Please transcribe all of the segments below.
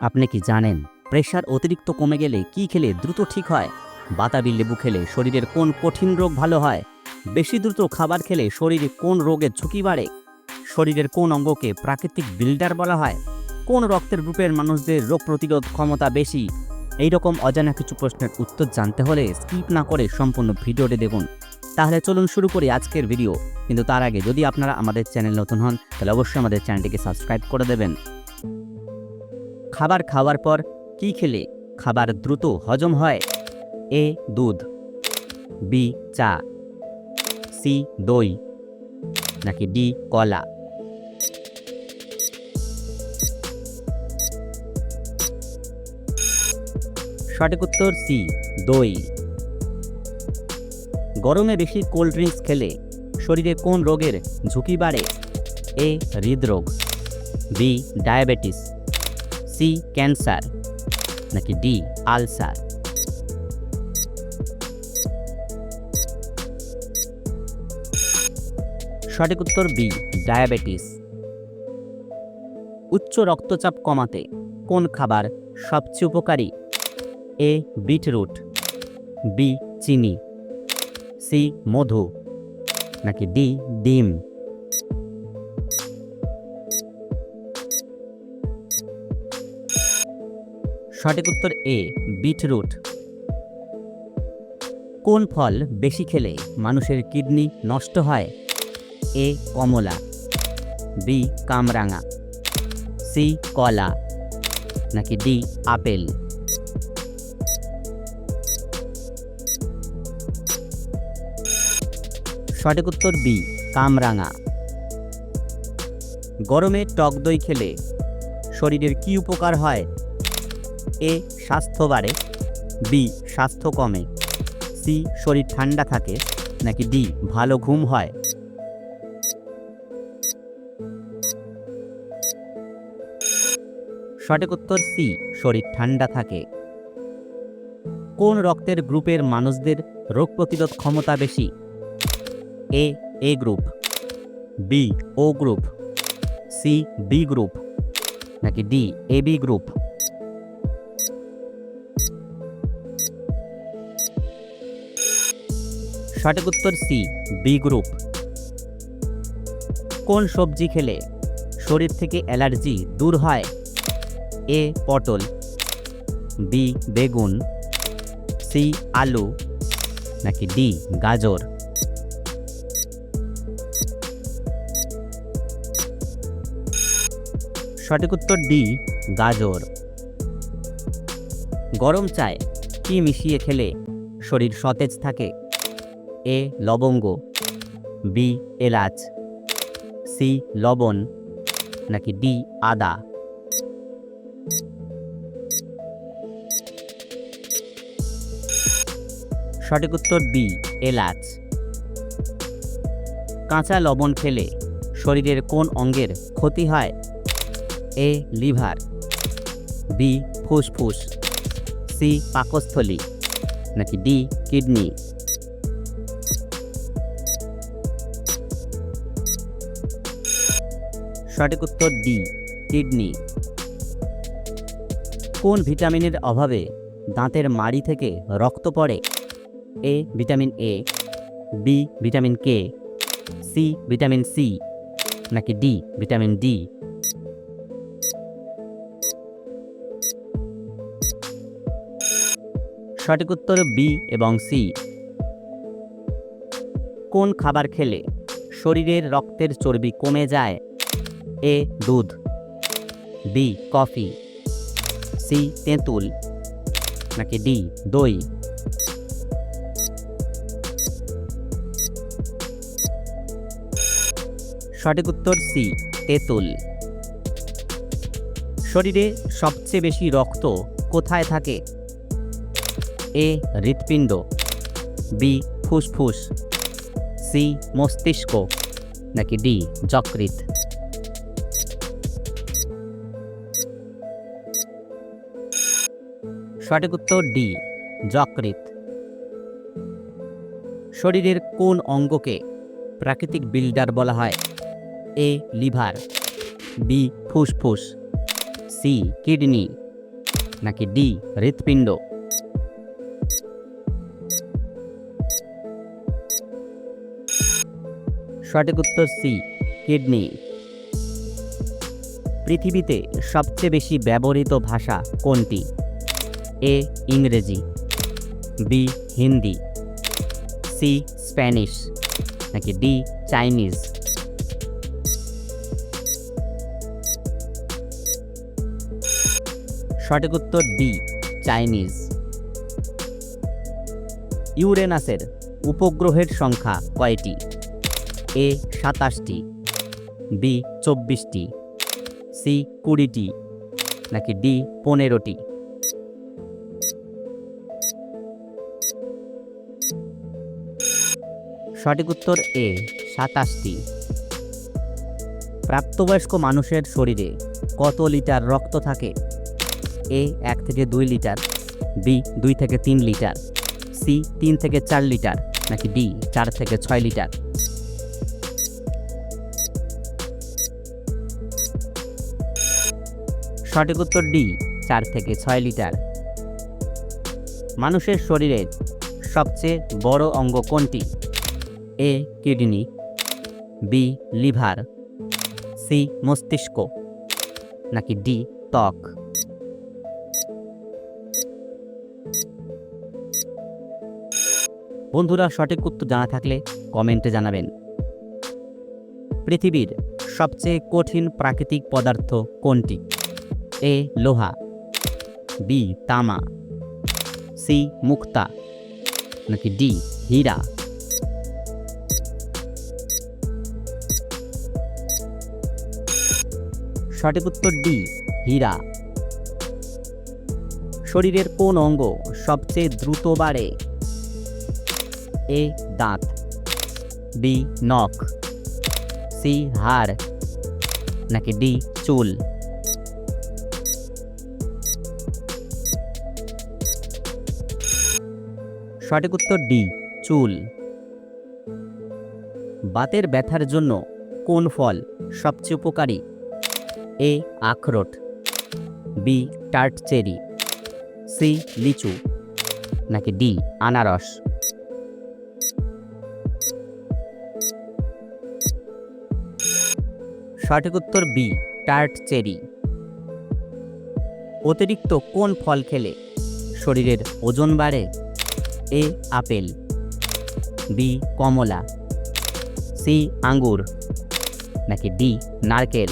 আপনি কি জানেন, প্রেশার অতিরিক্ত কমে গেলে কি খেলে দ্রুত ঠিক হয়? বাতাবি লেবু খেলে শরীরের কোন কঠিন রোগ ভালো হয়? বেশি দ্রুত খাবার খেলে শরীরে কোন রোগের ঝুঁকি বাড়ে? শরীরের কোন অঙ্গকে প্রাকৃতিক বিল্ডার বলা হয়? কোন রক্তের গ্রুপের মানুষদের রোগ প্রতিরোধ ক্ষমতা বেশি? এই রকম অজানা কিছু প্রশ্নের উত্তর জানতে হলে স্কিপ না করে সম্পূর্ণ ভিডিওটি দেখুন। তাহলে চলুন শুরু করি আজকের ভিডিও। কিন্তু তার আগে যদি আপনারা আমাদের চ্যানেল নতুন হন, তাহলে অবশ্যই আমাদের চ্যানেলটিকে সাবস্ক্রাইব করে দেবেন। খাবার খাওয়ার পর কি খেলে খাবার দ্রুত হজম হয়? এ, দুধ। বি, চা। সি, দই। নাকি ডি, কলা। সঠিক উত্তর সি, দই। গরমে বেশি কোল্ড ড্রিঙ্কস খেলে শরীরে কোন রোগের ঝুঁকি বাড়ে? এ, হৃদরোগ। B, diabetes. সি ক্যান্সার নাকি ডি আলসার? সঠিক উত্তর বি, ডায়াবেটিস। উচ্চ রক্তচাপ কমাতে কোন খাবার সবচেয়ে উপকারী? এ, বিটরুট, বি, চিনি, সি, মধু, নাকি ডি, ডিম? সঠিক উত্তর এ, বিটরুট। কোন ফল বেশি খেলে মানুষের কিডনি নষ্ট হয়? এ, কমলা। বি, কামরাঙা। সি, কলা। নাকি ডি, আপেল। সঠিক উত্তর বি, কামরাঙা। গরমে টক দই খেলে শরীরের কি উপকার হয়? এ স্বাস্থ্য বাড়ে, বি স্বাস্থ্য কমে, সি শরীর ঠান্ডা থাকে, নাকি ডি ভালো ঘুম হয়? সঠিক উত্তর সি, শরীর ঠান্ডা থাকে। কোন রক্তের গ্রুপের মানুষদের রোগ প্রতিরোধ ক্ষমতা বেশি? A A group, B, O group, C, B group, নাকি ডি, এ, বি গ্রুপ? সঠিক উত্তর সি বি গ্রুপ কোন সবজি খেলে শরীর থেকে অ্যালার্জি দূর হয়? এ পটল। বি বেগুন। সি আলু। নাকি ডি গাজর। সঠিক উত্তর ডি গাজর। গরম চায়, কি মিশিয়ে খেলে শরীর সতেজ থাকে? এ লবঙ্গ, বি এলাচ, সি লবণ, নাকি ডি আদা। সঠিক উত্তর বি, এলাচ। কাঁচা লবণ খেলে শরীরের কোন অঙ্গের ক্ষতি হয়? A, liver. বি, ফুসফুস। সি, পাকস্থলী। নাকি ডি, কিডনি। সঠিক উত্তর ডি, কিডনি। কোন ভিটামিনের অভাবে দাঁতের মাড়ি থেকে রক্ত পড়ে? A, vitamin A, B, vitamin K, C, vitamin C, নাকি ডি, ভিটামিন ডি? সঠিক উত্তর বি এবং সি। কোন খাবার খেলে শরীরের রক্তের চর্বি কমে যায়? এ দুধ বি কফি সি তেঁতুল নাকি ডি দই সঠিক উত্তর সি তেঁতুল শরীরে সবচেয়ে বেশি রক্ত কোথায় থাকে? এ হৃৎপিণ্ড বি ফুসফুস সি মস্তিষ্ক নাকি ডি যকৃৎ সঠিক উত্তর ডি, যকৃৎ। শরীরের কোন অঙ্গকে প্রাকৃতিক বিল্ডার বলা হয়? এ, লিভার, বি, ফুসফুস, সি, কিডনি, নাকি ডি, হৃৎপিণ্ড? সঠিক উত্তর সি, কিডনি। পৃথিবীতে সবচেয়ে বেশি ব্যবহৃত ভাষা কোনটি? এ ইংরেজি। বি হিন্দি। C Spanish. নাকি ডি চাইনিজ। সঠিক উত্তর ডি চাইনিজ। ইউরেনাসের উপগ্রহের সংখ্যা কয়টি? এ সাতাশটি। বি চব্বিশটি। সি কুড়িটি। নাকি ডি পনেরোটি। সঠিক উত্তর এ, সাতাশটি। প্রাপ্তবয়স্ক মানুষের শরীরে কত লিটার রক্ত থাকে? এ, এক থেকে দুই লিটার, বি, দুই থেকে তিন লিটার, সি, তিন থেকে চার লিটার, নাকি ডি, চার থেকে ছয় লিটার? সঠিক উত্তর ডি, চার থেকে ছয় লিটার। মানুষের শরীরের সবচেয়ে বড় অঙ্গ কোনটি? A kidney, B liver, C মস্তিষ্ক, নাকি ডি ত্বক? বন্ধুরা সঠিক উত্তর জানা থাকলে কমেন্টে জানাবেন। পৃথিবীর সবচেয়ে কঠিন প্রাকৃতিক পদার্থ কোনটি? এ লোহা, বি তামা, সি মুক্তা, নাকি ডি হীরা? সঠিক উত্তর ডি, হীরা। শরীরের কোন অঙ্গ সবচেয়ে দ্রুত বাড়ে? এ, দাঁত। বি, নখ। সি, হাড়। নাকি ডি, চুল। সঠিক উত্তর ডি, চুল। বাতের ব্যথার জন্য কোন ফল সবচেয়ে উপকারী? এ আখরোট বি টার্ট চেরি সি লিচু নাকি ডি আনারস সঠিক উত্তর বি টার্ট চেরি অতিরিক্ত কোন ফল খেলে শরীরের ওজন বাড়ে? এ আপেল বি কমলা সি আঙ্গুর নাকি ডি নারকেল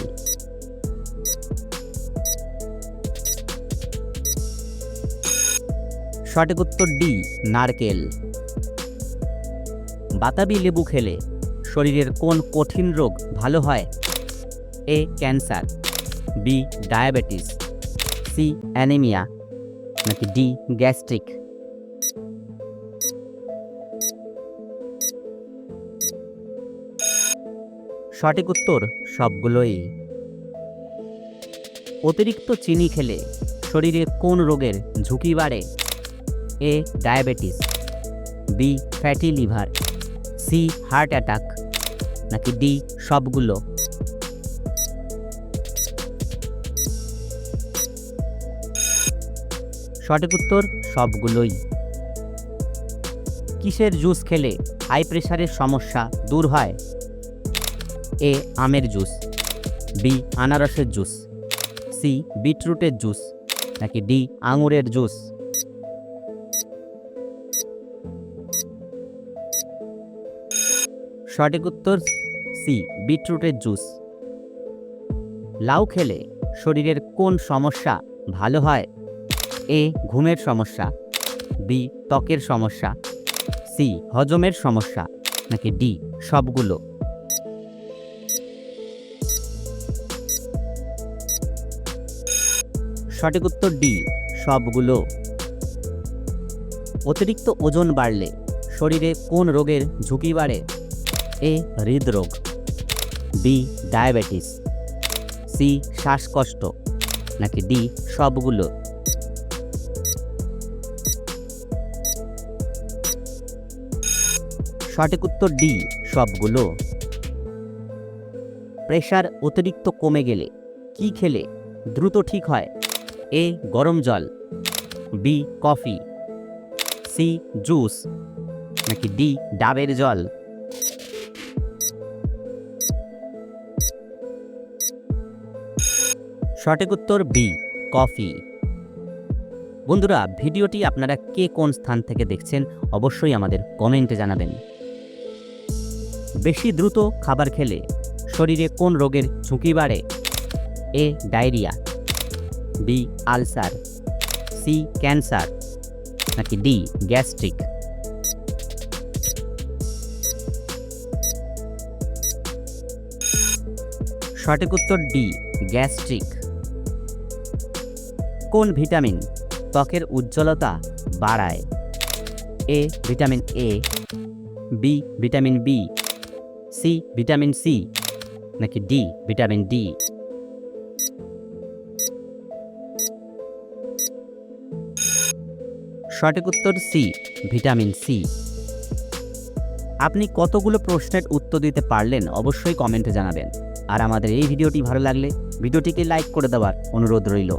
সঠিক উত্তর ডি, নারকেল। বাতাবি লেবু খেলে শরীরের কোন কঠিন রোগ ভালো হয়? A, cancer, B, diabetes, C, anaemia, নাকি ডি, গ্যাস্ট্রিক? সঠিক উত্তর সবগুলোই। অতিরিক্ত চিনি খেলে শরীরে কোন রোগের ঝুঁকি বাড়ে? A diabetes B fatty liver C heart attack নাকি ডি সবগুলো? সঠিক উত্তর, সবগুলোই। কিসের জুস খেলে হাই প্রেশারের সমস্যা দূর হয়? এ আমের জুস বি আনারসের জুস সি বিটরুটের জুস নাকি ডি আঙুরের জুস? সঠিক উত্তর সি, বিটরুটের জুস। লাউ খেলে শরীরের কোন সমস্যা ভালো হয়? এ, ঘুমের সমস্যা, বি, ত্বকের সমস্যা, সি, হজমের সমস্যা, নাকি ডি, সবগুলো। সঠিক উত্তর ডি, সবগুলো। অতিরিক্ত ওজন বাড়লে শরীরে কোন রোগের ঝুঁকি বাড়ে? এ হৃদরোগ, বি ডায়াবেটিস, সি শ্বাসকষ্ট, নাকি ডি সবগুলো? সঠিক উত্তর ডি, সবগুলো। প্রেশার অতিরিক্ত কমে গেলে কি খেলে দ্রুত ঠিক হয়? এ গরম জল, বি কফি, সি জুস, নাকি ডি ডাবের জল? সঠিক উত্তর বি, কফি। বন্ধুরা, ভিডিওটি আপনারা কে কোন স্থান থেকে দেখছেন অবশ্যই আমাদের কমেন্টে জানাবেন। বেশি দ্রুত খাবার খেলে শরীরে কোন রোগের ঝুঁকি বাড়ে? A, diarrhoea. B, ulcer. C, cancer. নাকি ডি, গ্যাস্ট্রিক। সঠিক উত্তর ডি, গ্যাস্ট্রিক। কোন ভিটামিন ত্বকের উজ্জ্বলতা বাড়ায়? A vitamin A B vitamin B C vitamin C নাকি ডি ভিটামিন ডি সঠিক উত্তর সি ভিটামিন সি আপনি কতগুলো প্রশ্নের উত্তর দিতে পারলেন অবশ্যই কমেন্টে জানাবেন। আর আমাদের এই ভিডিওটি ভালো লাগলে ভিডিওটিকে লাইক করে দেওয়ার অনুরোধ রইল।